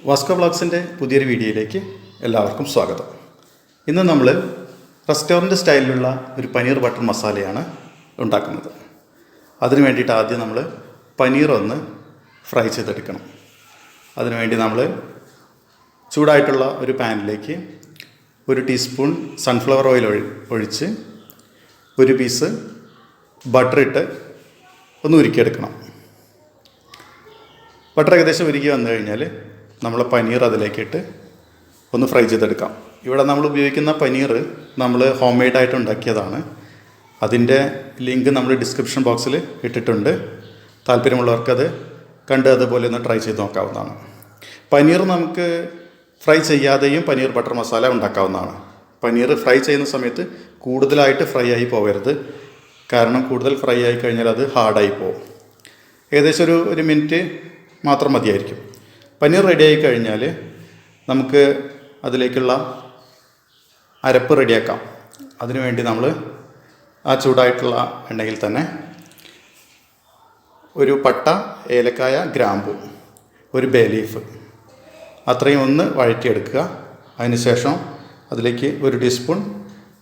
Vasco ബ്ലോഗ്സിന്റെ പുതിയൊരു വീഡിയോയിലേക്ക് എല്ലാവർക്കും സ്വാഗതം. ഇന്ന് നമ്മൾ റെസ്റ്റോറന്റ് സ്റ്റൈലിലുള്ള ഒരു പനീർ ബട്ടർ മസാലയാണ് ഉണ്ടാക്കുന്നത്. അതിന് വേണ്ടിയിട്ട് ആദ്യം നമ്മൾ പനീർ ഒന്ന് ഫ്രൈ ചെയ്തെടുക്കണം. അതിനുവേണ്ടി നമ്മൾ ചൂടായിട്ടുള്ള ഒരു പാനിലേക്ക് ഒരു ടീസ്പൂൺ സൺഫ്ലവർ ഓയിൽ ഒഴി ഒഴിച്ച് ഒരു പീസ് ബട്ടർ ഇട്ട് ഒന്ന് ഉരുക്കിയെടുക്കണം. ബട്ടർ ഏകദേശം ഉരുക്കി വന്നു കഴിഞ്ഞാൽ നമ്മൾ പനീർ അതിലേക്കിട്ട് ഒന്ന് ഫ്രൈ ചെയ്തെടുക്കാം. ഇവിടെ നമ്മൾ ഉപയോഗിക്കുന്ന പനീർ നമ്മൾ ഹോം മെയ്ഡായിട്ട് ഉണ്ടാക്കിയതാണ്. അതിന്റെ ലിങ്ക് നമ്മൾ ഡിസ്ക്രിപ്ഷൻ ബോക്സിൽ ഇട്ടിട്ടുണ്ട്. താല്പര്യമുള്ളവർക്കത് കണ്ട് അതുപോലെ ഒന്ന് ട്രൈ ചെയ്ത് നോക്കാവുന്നതാണ്. പനീർ നമുക്ക് ഫ്രൈ ചെയ്യാതെയും പനീർ ബട്ടർ മസാല ഉണ്ടാക്കാവുന്നതാണ്. പനീർ ഫ്രൈ ചെയ്യുന്ന സമയത്ത് കൂടുതലായിട്ട് ഫ്രൈ ആയി പോകരുത് കാരണം കൂടുതൽ ഫ്രൈ ആയി കഴിഞ്ഞാൽ അത് ഹാർഡായി പോകും ഏകദേശം ഒരു ഒരു മിനിറ്റ് മാത്രം മതിയായിരിക്കും. പനീർ റെഡിയായി കഴിഞ്ഞാൽ നമുക്ക് അതിലേക്കുള്ള അരപ്പ് റെഡിയാക്കാം. അതിനുവേണ്ടി നമ്മൾ ആ ചൂടായിട്ടുള്ള എണ്ണയിൽ തന്നെ ഒരു പട്ട ഏലക്കായ ഗ്രാമ്പു ഒരു ബേ ലീഫ് അത്രയും ഒന്ന് വഴറ്റിയെടുക്കുക. അതിനുശേഷം അതിലേക്ക് ഒരു ടീസ്പൂൺ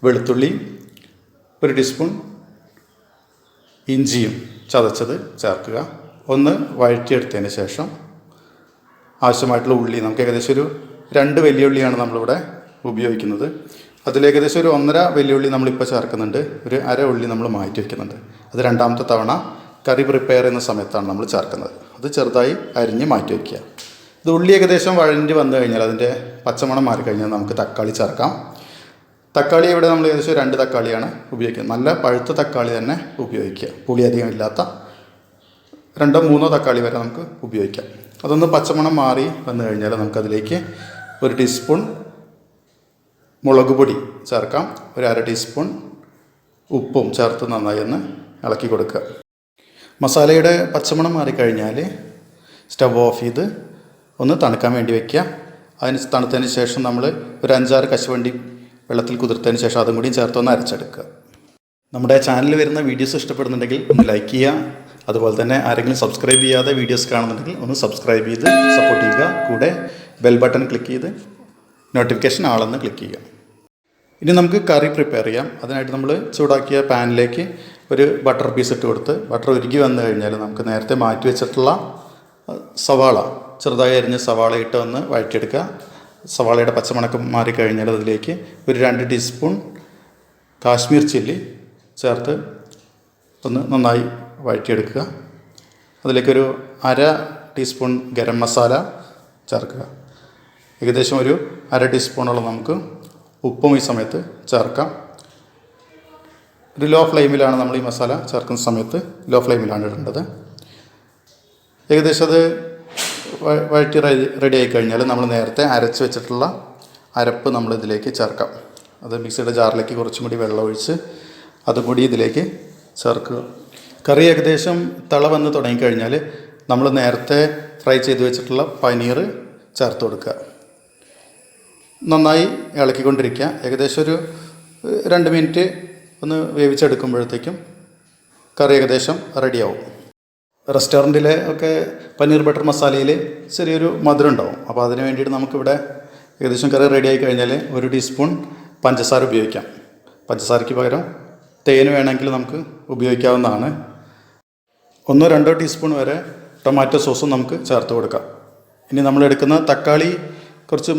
വെളുത്തുള്ളി ഒരു ടീസ്പൂൺ ഇഞ്ചിയും ചതച്ചത് ചേർക്കുക. ഒന്ന് വഴറ്റിയെടുത്തതിന് ശേഷം ആവശ്യമായിട്ടുള്ള ഉള്ളി. നമുക്ക് ഏകദേശം ഒരു രണ്ട് വലിയ ഉള്ളിയാണ് നമ്മളിവിടെ ഉപയോഗിക്കുന്നത്. അതിൽ ഏകദേശം ഒരു ഒന്നര വലിയ ഉള്ളി നമ്മളിപ്പോൾ ചേർക്കുന്നുണ്ട്. ഒരു അര ഉള്ളി നമ്മൾ മാറ്റി വയ്ക്കുന്നുണ്ട്. അത് രണ്ടാമത്തെ തവണ കറി പ്രിപ്പയർ ചെയ്യുന്ന സമയത്താണ് നമ്മൾ ചേർക്കുന്നത്. അത് ചെറുതായി അരിഞ്ഞ് മാറ്റി വയ്ക്കുക. ഇത് ഉള്ളി ഏകദേശം വഴഞ്ഞ് വന്നു കഴിഞ്ഞാൽ അതിന്റെ പച്ചമണം മാറിക്കഴിഞ്ഞാൽ നമുക്ക് തക്കാളി ചേർക്കാം. തക്കാളി ഇവിടെ നമ്മൾ ഏകദേശം രണ്ട് തക്കാളിയാണ് ഉപയോഗിക്കുന്നത്. നല്ല പഴുത്ത തക്കാളി തന്നെ ഉപയോഗിക്കുക. പുളി അധികം ഇല്ലാത്ത രണ്ടോ മൂന്നോ തക്കാളി വരെ നമുക്ക് ഉപയോഗിക്കാം. അതൊന്ന് പച്ചമണം മാറി വന്നു കഴിഞ്ഞാൽ നമുക്കതിലേക്ക് ഒരു ടീസ്പൂൺ മുളക് പൊടി ചേർക്കാം. ഒരു അര ടീസ്പൂൺ ഉപ്പും ചേർത്ത് നന്നായി ഒന്ന് ഇളക്കി കൊടുക്കുക. മസാലയുടെ പച്ചമണം മാറിക്കഴിഞ്ഞാൽ സ്റ്റവ് ഓഫ് ചെയ്ത് ഒന്ന് തണുക്കാൻ വേണ്ടി വയ്ക്കുക അതിന് തണുത്തതിന് ശേഷം നമ്മൾ ഒരു അഞ്ചാറ് കശുവണ്ടി വെള്ളത്തിൽ കുതിർത്തതിന് ശേഷം അതും കൂടി ചേർത്ത് ഒന്ന് അരച്ചെടുക്കുക. നമ്മുടെ ചാനലിൽ വരുന്ന വീഡിയോസ് ഇഷ്ടപ്പെടുന്നുണ്ടെങ്കിൽ ഒന്ന് ലൈക്ക് ചെയ്യുക. അതുപോലെ തന്നെ ആരെങ്കിലും സബ്സ്ക്രൈബ് ചെയ്യാതെ വീഡിയോസ് കാണുന്നുണ്ടെങ്കിൽ ഒന്ന് സബ്സ്ക്രൈബ് ചെയ്ത് സപ്പോർട്ട് ചെയ്യുക. കൂടെ ബെൽ ബട്ടൺ ക്ലിക്ക് ചെയ്ത് നോട്ടിഫിക്കേഷൻ ആളെന്ന് ക്ലിക്ക് ചെയ്യുക. ഇനി നമുക്ക് കറി പ്രിപ്പയർ ചെയ്യാം. അതിനായിട്ട് നമ്മൾ ചൂടാക്കിയ പാനിലേക്ക് ഒരു ബട്ടർ പീസ് ഇട്ട് കൊടുത്ത് ബട്ടർ ഉരുകി വന്നു കഴിഞ്ഞാൽ നമുക്ക് നേരത്തെ മാറ്റി വെച്ചിട്ടുള്ള സവാള ചെറുതായി അരിഞ്ഞ സവാള ഇട്ട് ഒന്ന് വഴറ്റിയെടുക്കുക. സവാളയുടെ പച്ചമണക്കം മാറിക്കഴിഞ്ഞാൽ അതിലേക്ക് ഒരു രണ്ട് ടീസ്പൂൺ കാശ്മീർ ചില്ലി ചേർത്ത് ഒന്ന് നന്നായി വഴറ്റിയെടുക്കുക. അതിലേക്കൊരു അര ടീസ്പൂൺ ഗരം മസാല ചേർക്കുക. ഏകദേശം ഒരു അര ടീസ്പൂണോളം നമുക്ക് ഉപ്പും ഈ സമയത്ത് ചേർക്കാം. ഒരു ലോ ഫ്ലെയിമിലാണ് നമ്മൾ ഈ മസാല ചേർക്കുന്ന സമയത്ത് ലോ ഫ്ലെയിമിലാണ് ഇടേണ്ടത്. ഏകദേശം അത് വഴറ്റി റെഡി ആയി കഴിഞ്ഞാൽ നമ്മൾ നേരത്തെ അരച്ച് വെച്ചിട്ടുള്ള അരപ്പ് നമ്മൾ ഇതിലേക്ക് ചേർക്കാം. അത് മിക്സിയുടെ ജാറിലേക്ക് കുറച്ചും കൂടി വെള്ളം ഒഴിച്ച് അതും പൊടി ഇതിലേക്ക് ചേർക്കുക. കറി ഏകദേശം തിള വന്ന് തുടങ്ങിക്കഴിഞ്ഞാൽ നമ്മൾ നേരത്തെ ഫ്രൈ ചെയ്ത് വെച്ചിട്ടുള്ള പനീർ ചേർത്ത് കൊടുക്കുക. നന്നായി ഇളക്കിക്കൊണ്ടിരിക്കുക. ഏകദേശം ഒരു രണ്ട് മിനിറ്റ് ഒന്ന് വേവിച്ചെടുക്കുമ്പോഴത്തേക്കും കറി ഏകദേശം റെഡിയാവും. റെസ്റ്റോറന്റിലെ ഒക്കെ പനീർ ബട്ടർ മസാലയിൽ ചെറിയൊരു മധുരം ഉണ്ടാവും. അപ്പോൾ അതിന് വേണ്ടിയിട്ട് നമുക്കിവിടെ ഏകദേശം കറി റെഡിയായി കഴിഞ്ഞാൽ ഒരു ടീസ്പൂൺ പഞ്ചസാര ഉപയോഗിക്കാം. പഞ്ചസാരയ്ക്ക് പകരം തേൻ വേണമെങ്കിൽ നമുക്ക് ഉപയോഗിക്കാവുന്നതാണ്. ഒന്നോ രണ്ടോ ടീസ്പൂൺ വരെ ടൊമാറ്റോ സോസും നമുക്ക് ചേർത്ത് കൊടുക്കാം. ഇനി നമ്മൾ എടുക്കുന്ന തക്കാളി കുറച്ച്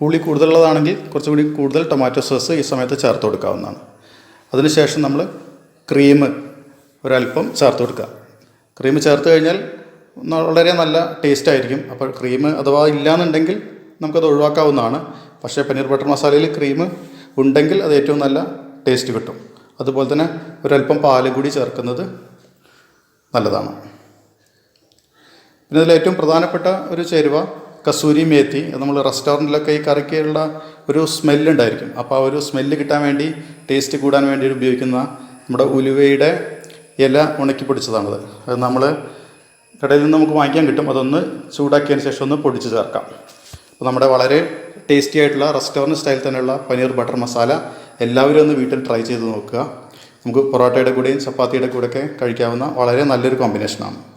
പുളി കൂടുതലുള്ളതാണെങ്കിൽ കുറച്ചും കൂടി കൂടുതൽ ടൊമാറ്റോ സോസ് ഈ സമയത്ത് ചേർത്ത് കൊടുക്കാവുന്നതാണ്. അതിനുശേഷം നമ്മൾ ക്രീം ഒരല്പം ചേർത്ത് കൊടുക്കുക. ക്രീം ചേർത്ത് കഴിഞ്ഞാൽ വളരെ നല്ല ടേസ്റ്റ് ആയിരിക്കും. അപ്പോൾ ക്രീം അഥവാ ഇല്ലയെന്നുണ്ടെങ്കിൽ നമുക്കത് ഒഴിവാക്കാവുന്നതാണ്. പക്ഷേ പനീർ ബട്ടർ മസാലയിൽ ക്രീം ഉണ്ടെങ്കിൽ അത് ഏറ്റവും നല്ല ടേസ്റ്റ് കിട്ടും. അതുപോലെ തന്നെ ഒരല്പം പാലും കൂടി ചേർക്കുന്നത് നല്ലതാണ്. പിന്നെ ഇതിൽ ഏറ്റവും പ്രധാനപ്പെട്ട ഒരു ചേരുവ കസൂരി മേത്തി നമ്മൾ റെസ്റ്റോറന്റിലൊക്കെ ഈ കറിക്കുള്ള ഒരു സ്മെല്ലുണ്ടായിരിക്കും അപ്പോൾ ആ ഒരു സ്മെല്ല് കിട്ടാൻ വേണ്ടി ടേസ്റ്റ് കൂടാൻ വേണ്ടി ഉപയോഗിക്കുന്ന നമ്മുടെ ഉലുവയുടെ ഇല ഉണക്കി പൊടിച്ചതാണത്. അത് നമ്മൾ കടയിൽ നിന്ന് നമുക്ക് വാങ്ങിക്കാൻ കിട്ടും. അതൊന്ന് ചൂടാക്കിയതിന് ശേഷം ഒന്ന് പൊടിച്ച് ചേർക്കാം. അപ്പോൾ നമ്മുടെ വളരെ ടേസ്റ്റി ആയിട്ടുള്ള റെസ്റ്റോറന്റ് സ്റ്റൈൽ തന്നെയുള്ള പനീർ ബട്ടർ മസാല എല്ലാവരും ഒന്ന് വീട്ടിൽ ട്രൈ ചെയ്ത് നോക്കുക. നമുക്ക് പൊറോട്ടയുടെ കൂടെയും ചപ്പാത്തിയുടെ കൂടെയൊക്കെ കഴിക്കാവുന്ന വളരെ നല്ലൊരു കോമ്പിനേഷനാണ്